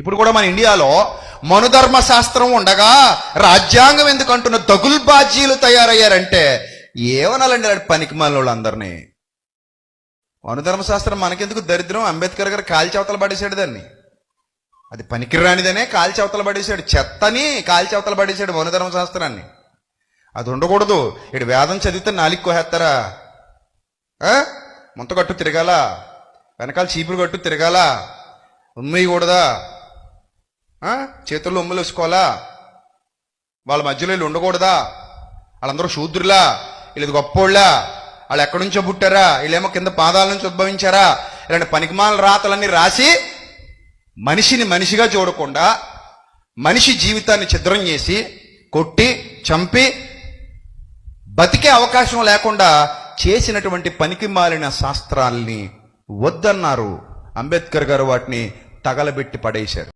ఇప్పుడు కూడా మన ఇండియాలో మనుధర్మ శాస్త్రం ఉండగా రాజ్యాంగం ఎందుకు అంటున్న దగుల్బాజీలు తయారయ్యారంటే ఏమనాలండి అలాంటి పనికి వాళ్ళందరినీ? మనుధర్మ శాస్త్రం మనకెందుకు దరిద్రం? అంబేద్కర్ గారు కాల్చవతలు పడేశాడు దాన్ని. అది పనికిరానిదనే కాల్చవతలు పడేశాడు. చెత్తని కాల్చవతలు పడేశాడు మనుధర్మ శాస్త్రాన్ని అది ఉండకూడదు. ఇటు వేదం చదివితే నాలికి కోహేస్తారా? ముంత కట్టు తిరగాల. వెనకాల చీపురు కట్టు తిరగాల. ఉమ్మేయకూడదా? చేతుల్లో ఉమ్ములేసుకోవాలా వాళ్ళ మధ్యలో వీళ్ళు ఉండకూడదా? వాళ్ళందరూ శూద్రులా? వీళ్ళు గొప్పోళ్ళా? వాళ్ళు ఎక్కడి నుంచో పుట్టారా? వీళ్ళేమో కింద పాదాల నుంచి ఉద్భవించారా? ఇలాంటి పనికిమాల రాతలన్నీ రాసి మనిషిని మనిషిగా చూడకుండా మనిషి జీవితాన్ని ఛిద్రం చేసి కొట్టి చంపి బతికే అవకాశం లేకుండా చేసినటువంటి పనికి మాలిన శాస్త్రాల్ని వద్దన్నారు. అంబేద్కర్ గారు వాటిని తగలబెట్టి పడేశారు.